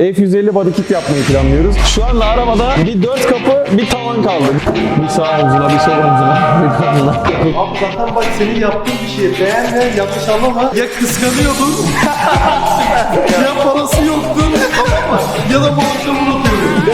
F150 body kit yapmayı planlıyoruz. Şu anda arabada bir dört kapı, bir tavan kaldı. Bir sağ omzuna, bir sol omzuna, bir omzuna. Abi zaten bak senin yaptığın bir şey beğenme yanlış anlama ya kıskanıyordun ya parası yoktu tamam mı? ya da akşam unutuyordun.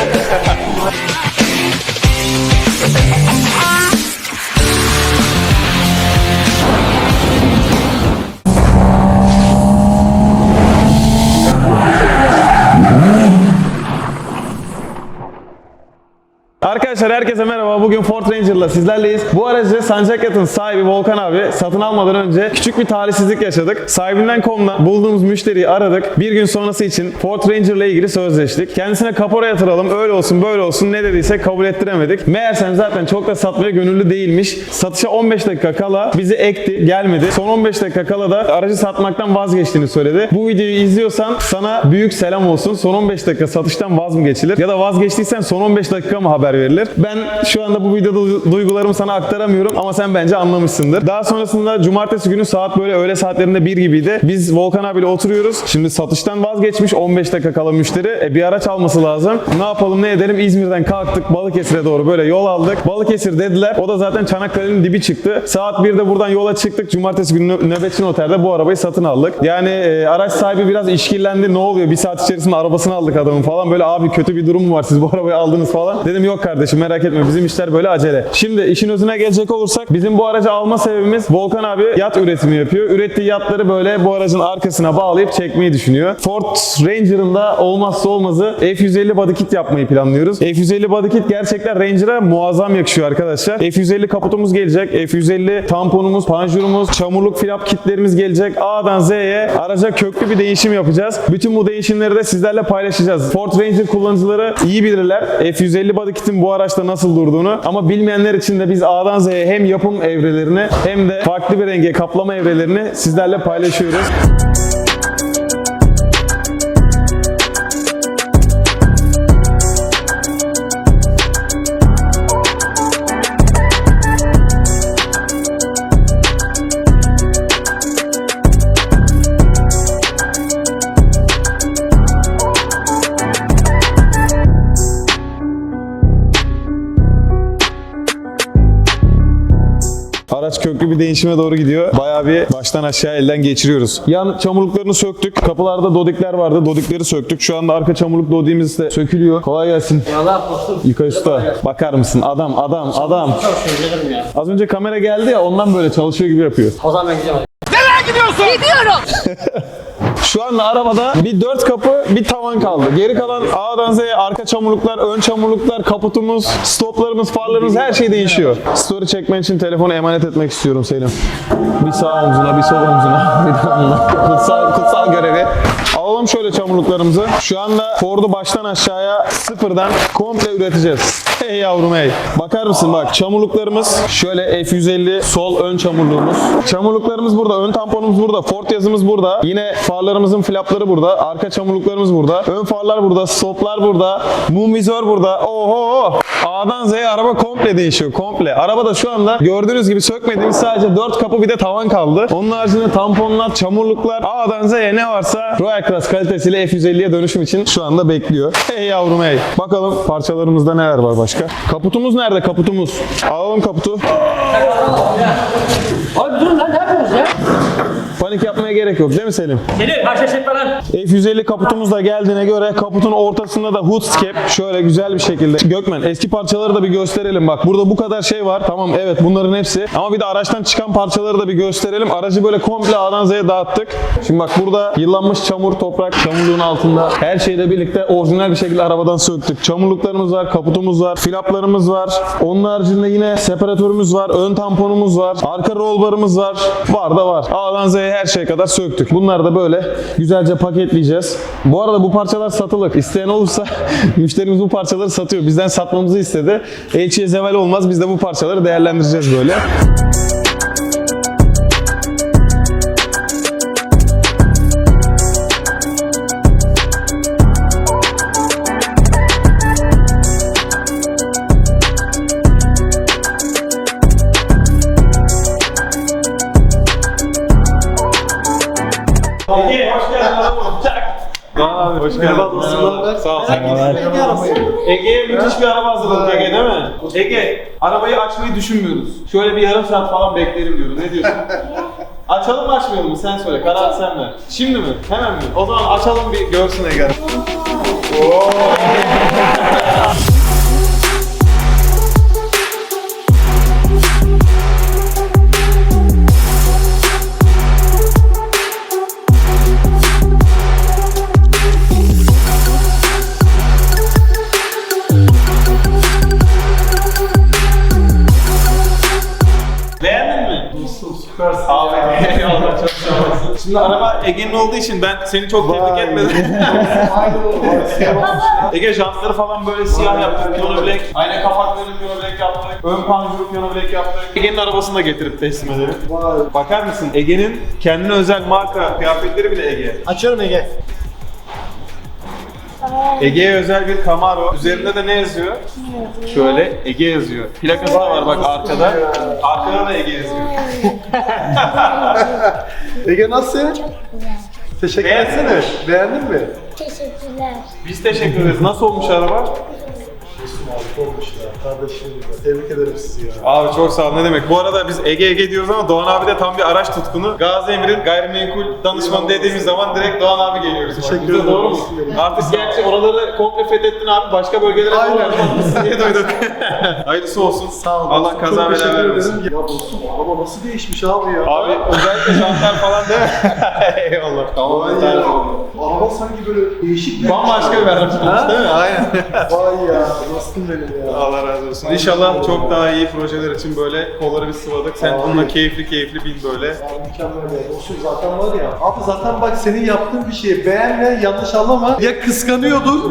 Arkadaşlar herkese merhaba. Bugün Ford Ranger'la sizlerleyiz. Bu aracı Sancaket'in sahibi Volkan abi satın almadan önce küçük bir talihsizlik yaşadık. Sahibinden.com'dan bulduğumuz müşteriyi aradık. Bir gün sonrası için Ford Ranger'la ilgili sözleştik. Kendisine kapora yatıralım, öyle olsun böyle olsun ne dediyse kabul ettiremedik. Meğersem zaten çok da satmaya gönüllü değilmiş. Satışa 15 dakika kala bizi ekti, gelmedi. Son 15 dakika kala da aracı satmaktan vazgeçtiğini söyledi. Bu videoyu izliyorsan sana büyük selam olsun. Son 15 dakika satıştan vaz mı geçilir? Ya da vazgeçtiysen son 15 dakika mı haber verilir? Ben şu anda bu videoda du- duygularımı sana aktaramıyorum ama sen bence anlamışsındır. Daha sonrasında cumartesi günü saat böyle öğle saatlerinde bir gibiydi. Biz Volkan abiyle oturuyoruz. Şimdi satıştan vazgeçmiş 15 dakika kala müşteri. E, bir araç alması lazım. Ne yapalım ne edelim? İzmir'den kalktık Balıkesir'e doğru böyle yol aldık. Balıkesir dediler. O da zaten Çanakkale'nin dibi çıktı. Saat 1'de buradan yola çıktık. Cumartesi günü nö- nöbetçi otelde bu arabayı satın aldık. Yani e, araç sahibi biraz işkillendi. Ne oluyor? Bir saat içerisinde arabasını aldık adamın falan. Böyle abi kötü bir durum mu var? Siz bu arabayı aldınız falan. Dedim yok kardeşim merak etme. Bizim işler böyle acele. Şimdi işin özüne gelecek olursak bizim bu aracı alma sebebimiz Volkan abi yat üretimi yapıyor. Ürettiği yatları böyle bu aracın arkasına bağlayıp çekmeyi düşünüyor. Ford Ranger'ın da olmazsa olmazı F150 body kit yapmayı planlıyoruz. F150 body kit gerçekten Ranger'a muazzam yakışıyor arkadaşlar. F150 kaputumuz gelecek. F150 tamponumuz, panjurumuz, çamurluk flap kitlerimiz gelecek. A'dan Z'ye araca köklü bir değişim yapacağız. Bütün bu değişimleri de sizlerle paylaşacağız. Ford Ranger kullanıcıları iyi bilirler. F150 body kitin bu araçta nasıl durduğunu. Ama bilmeyenler için de biz A'dan Z'ye hem yapım evrelerini hem de farklı bir renge kaplama evrelerini sizlerle paylaşıyoruz. Araç köklü bir değişime doğru gidiyor. Bayağı bir baştan aşağı elden geçiriyoruz. Yan çamurluklarını söktük. Kapılarda dodikler vardı. Dodikleri söktük. Şu anda arka çamurluk dodiğimiz de sökülüyor. Kolay gelsin. Yıka usta. Bakar mısın? Adam, adam, adam. Az önce kamera geldi ya ondan böyle çalışıyor gibi yapıyor. O zaman ben gideceğim. Şu anda arabada bir dört kapı, bir tavan kaldı. Geri kalan A'dan Z'ye arka çamurluklar, ön çamurluklar, kaputumuz, stoplarımız, farlarımız her şey değişiyor. Story çekmen için telefonu emanet etmek istiyorum Selim. Bir sağ omzuna, bir sol omzuna, omzuna. Kutsal, kutsal görevi. Alalım şöyle çamurluklarımızı. Şu anda Ford'u baştan aşağıya sıfırdan komple üreteceğiz. Hey yavrum hey. Bakar mısın bak çamurluklarımız şöyle F150 sol ön çamurluğumuz. Çamurluklarımız burada, ön tamponumuz burada, Ford yazımız burada. Yine farlarımızın flapları burada, arka çamurluklarımız burada. Ön farlar burada, stoplar burada, mum vizör burada. Oho! A'dan Z'ye araba komple değişiyor, komple. Arabada şu anda gördüğünüz gibi sökmediğimiz sadece 4 kapı bir de tavan kaldı. Onun haricinde tamponlar, çamurluklar, A'dan Z'ye ne varsa Royal Cross kalitesiyle F150'ye dönüşüm için şu anda bekliyor. Hey yavrum hey. Bakalım parçalarımızda neler var başka. Kaputumuz nerede kaputumuz? Alalım kaputu. Abi durun lan ne yapıyorsunuz ya? Panik yapmaya gerek yok değil mi Selim? Geliyor karşı etme lan. F150 kaputumuz da geldiğine göre kaputun ortasında da hood cap şöyle güzel bir şekilde. Gökmen eski parçaları da bir gösterelim bak. Burada bu kadar şey var. Tamam evet bunların hepsi. Ama bir de araçtan çıkan parçaları da bir gösterelim. Aracı böyle komple A'dan Z'ye dağıttık. Şimdi bak burada yıllanmış çamur, toprak, çamurluğun altında her şeyle birlikte orijinal bir şekilde arabadan söktük. Çamurluklarımız var, kaputumuz var, flaplarımız var. Onun haricinde yine separatörümüz var, ön tamponumuz var, arka roll barımız var. Var da var. A'dan Z'ye her şeye kadar söktük. Bunları da böyle güzelce paketleyeceğiz. Bu arada bu parçalar satılık. İsteyen olursa müşterimiz bu parçaları satıyor. Bizden satmamızı istedi. Elçiye zeval olmaz. Biz de bu parçaları değerlendireceğiz böyle. Hoş geldin. Geldin. haber? Sağ ol. Ege'ye müthiş bir araba hazırladık. Ege değil mi? Ege, arabayı açmayı düşünmüyoruz. Şöyle bir yarım saat falan beklerim diyorum. Ne diyorsun? Açalım mı açmayalım mı? Sen söyle. Karar sen ver. Şimdi mi? Hemen mi? O zaman açalım bir görsün Ege. Oo. Ege'nin olduğu için ben seni çok tebrik etmedim. Ege jantları falan böyle siyah yaptık, piyano bilek. Ayna kapaklarını piyano bilek yaptık. Ön panjuru piyano bilek yaptık. Ege'nin arabasını da getirip teslim edelim. Bakar mısın Ege'nin kendine özel marka kıyafetleri bile Ege. Açıyorum Ege. Ege'ye özel bir Camaro. Üzerinde de ne yazıyor? Şöyle Ege yazıyor. Plakası da var bak arkada. Arkada da Ege yazıyor. Ege nasıl? Güzel. Teşekkür mi? Beğendin mi? Teşekkürler. Biz teşekkür ederiz. Nasıl olmuş araba? Harika olmuş ya. Kardeşim benim. Tebrik ederim sizi ya. Abi çok sağ ol ne demek. Bu arada biz Ege Ege diyoruz ama Doğan abi de tam bir araç tutkunu. Gazi Emir'in gayrimenkul danışmanı dediğimiz zaman direkt Doğan abi geliyoruz. Teşekkür Bize ederim. Doğru mu? Artık gerçi oraları komple fethettin abi. Başka bölgelere Aynen. doğru diye duyduk. Hayırlısı olsun. Sağ ol. Allah kaza Çok bela teşekkür vermesin. Ya dostum araba nasıl değişmiş abi ya? Abi özellikle jantlar falan değil? Eyvallah. Tamam. Vay ya. Araba sanki böyle değişik bir Bambaşka bir olmuş değil mi? Aynen. Vay ya. Dostum benim ya. Allah razı olsun. İnşallah çok daha iyi projeler için böyle kolları biz sıvadık. Sen Abi. bununla keyifli keyifli bin böyle. Ya mükemmel ya. Dostum zaten var ya. Abi zaten bak senin yaptığın bir şeyi beğenme, yanlış anlama. Ya kıskanıyordur.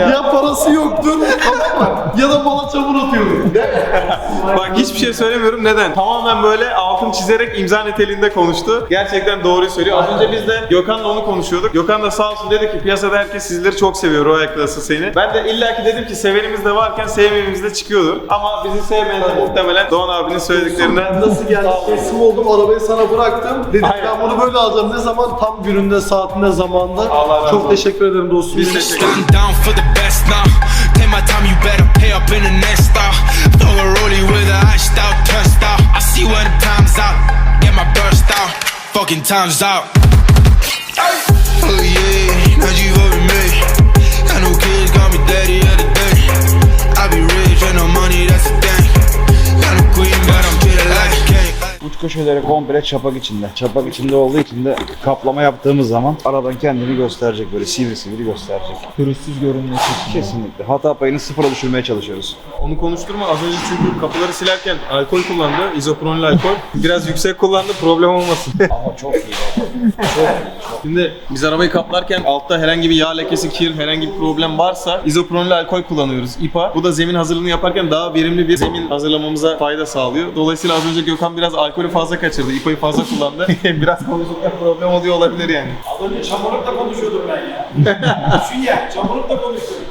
ya. parası yoktur. Ya da bana çamur atıyordur. Bak hiçbir şey söylemiyorum. Neden? Tamamen böyle altın çizerek imza niteliğinde konuştu. Gerçekten doğruyu söylüyor. Az önce biz de Gökhan'la onu konuşuyorduk. Gökhan da sağ olsun dedi ki piyasada herkes sizleri çok seviyor o ayaklası seni. Ben de illaki dedim ki sevenimiz de varken sevmeyenimiz de çıkıyordur. Ama bizi sevmeyen de muhtemelen Doğan abinin söylediklerinden Nasıl geldi? Teslim oldum, arabayı sana bıraktım. Dedim Aynen. ben bunu böyle alacağım. Ne zaman? Tam gününde, saatinde, zamanda. Allah razı Çok olsun. teşekkür ederim dostum. Biz teşekkür ederiz. Fucking time's out. Oh yeah, now you köşeleri komple çapak içinde. Çapak içinde olduğu için de kaplama yaptığımız zaman aradan kendini gösterecek böyle sivri sivri gösterecek. Pürüzsüz görünmesi Kesinlikle. Hata payını sıfıra düşürmeye çalışıyoruz. Onu konuşturma. Az önce çünkü kapıları silerken alkol kullandı. İzopronil alkol. Biraz yüksek kullandı. Problem olmasın. Ama çok iyi. Şimdi biz arabayı kaplarken altta herhangi bir yağ lekesi, kir, herhangi bir problem varsa izopronil alkol kullanıyoruz. İPA. Bu da zemin hazırlığını yaparken daha verimli bir zemin hazırlamamıza fayda sağlıyor. Dolayısıyla az önce Gökhan biraz alkolü fazla kaçırdı. İPA'yı fazla kullandı. biraz konuşurken problem oluyor olabilir yani. Az önce çamurlukla konuşuyordum ben ya. Düşün ya, çamurlukla konuşuyordum.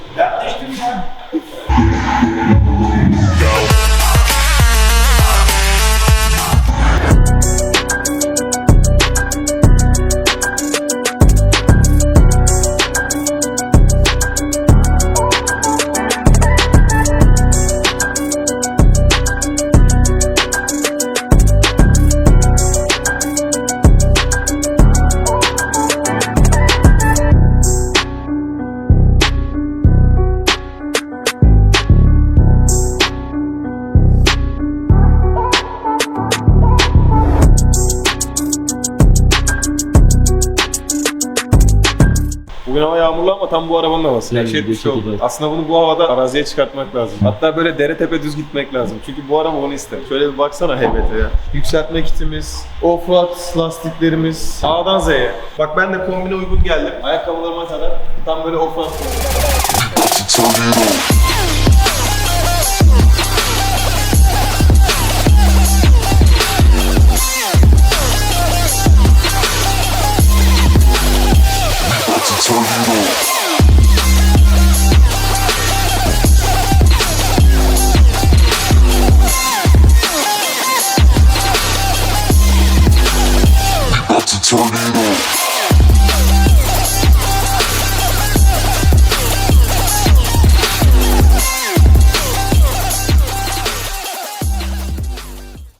Bugün hava yağmurlu ama tam bu arabanın havası. Bir şey oldu. Aslında bunu bu havada araziye çıkartmak lazım. Hatta böyle dere tepe düz gitmek lazım. Çünkü bu araba onu ister. Şöyle bir baksana heybete ya. Yükseltme kitimiz, offroad lastiklerimiz, A'dan Z'ye. Bak ben de kombine uygun geldim. Ayakkabılarıma kadar tam böyle offroad. Tornado